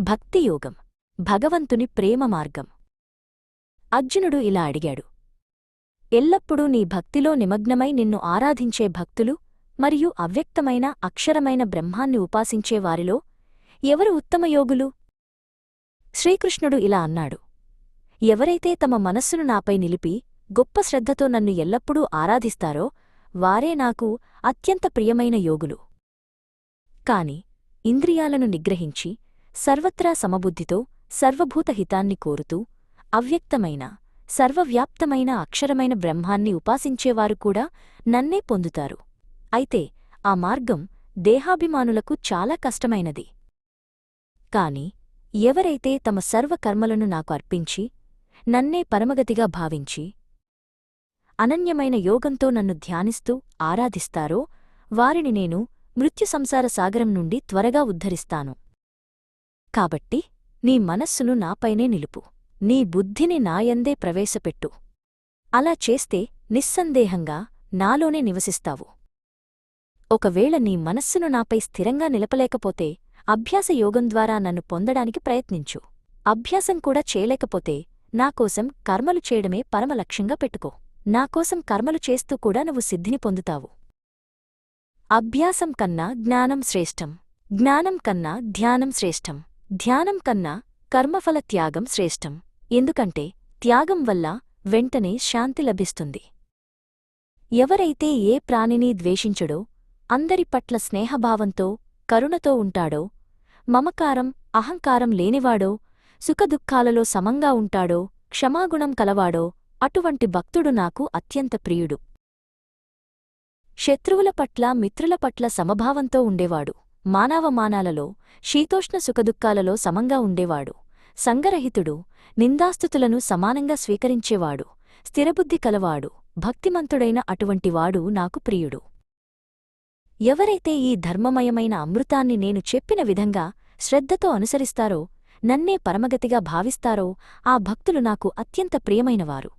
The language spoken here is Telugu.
భక్తియోగం భగవంతుని ప్రేమ మార్గం. అర్జునుడు ఇలా అడిగాడు. ఎల్లప్పుడూ నీ భక్తిలో నిమగ్నమై నిన్ను ఆరాధించే భక్తులు మరియు అవ్యక్తమైన అక్షరమైన బ్రహ్మాన్ని ఉపాసించే వారిలో ఎవరు ఉత్తమయోగులు శ్రీకృష్ణుడు ఇలా అన్నాడు. ఎవరైతే తమ మనస్సును నాపై నిలిపి గొప్ప శ్రద్ధతో నన్ను ఎల్లప్పుడూ ఆరాధిస్తారో వారే నాకు అత్యంత ప్రియమైన యోగులు. కాని ఇంద్రియాలను నిగ్రహించి సర్వత్రా సమబుద్ధితో సర్వభూతహితాన్ని కోరుతూ అవ్యక్తమైన సర్వవ్యాప్తమైన అక్షరమైన బ్రహ్మాన్ని ఉపాసించేవారు కూడా నన్నే పొందుతారు. అయితే ఆ మార్గం దేహాభిమానులకు చాలా కష్టమైనది. కాని ఎవరైతే తమ సర్వకర్మలను నాకు అర్పించి నన్నే పరమగతిగా భావించి అనన్యమైన యోగంతో నన్ను ధ్యానిస్తూ ఆరాధిస్తారో వారిని నేను మృత్యు సంసార సాగరం నుండి త్వరగా ఉద్ధరిస్తాను. కాబట్టి నీ మనస్సును నాపైనే నిలుపు. నీ బుద్ధిని నాయందే ప్రవేశపెట్టు. అలా చేస్తే నిస్సందేహంగా నాలోనే నివసిస్తావు. ఒకవేళ నీ మనస్సును నాపై స్థిరంగా నిలపలేకపోతే అభ్యాస యోగం ద్వారా నన్ను పొందడానికి ప్రయత్నించు. అభ్యాసం కూడా చేయలేకపోతే నాకోసం కర్మలు చేయడమే పరమలక్ష్యంగా పెట్టుకో. నాకోసం కర్మలు చేస్తూ కూడా నువ్వు సిద్ధిని పొందుతావు. అభ్యాసం కన్నా జ్ఞానం శ్రేష్టం. జ్ఞానం కన్నా ధ్యానం శ్రేష్టం. ధ్యానం కన్నా కర్మఫల త్యాగం శ్రేష్టం. ఎందుకంటే త్యాగం వల్ల వెంటనే శాంతి లభిస్తుంది. ఎవరైతే ఏ ప్రాణిని ద్వేషించడో అందరి పట్ల స్నేహభావంతో కరుణతో ఉంటాడో మమకారం అహంకారం లేనివాడో సుఖదుఖాలలో సమంగా ఉంటాడో క్షమాగుణం కలవాడో అటువంటి భక్తుడు నాకు అత్యంత ప్రియుడు. శత్రువుల పట్ల మిత్రుల పట్ల సమభావంతో ఉండేవాడు. మానవమానాలలో శీతోష్ణ సుఖదుఖాలలో సమంగా ఉండేవాడు. సంగరహితుడు నిందాస్తుతులను సమానంగా స్వీకరించేవాడు. స్థిరబుద్ధి కలవాడు భక్తిమంతుడైన అటువంటివాడు నాకు ప్రియుడు. ఎవరైతే ఈ ధర్మమయమైన అమృతాన్ని నేను చెప్పిన విధంగా శ్రద్ధతో అనుసరిస్తారో నన్నే పరమగతిగా భావిస్తారో ఆ భక్తులు నాకు అత్యంత ప్రియమైనవారు.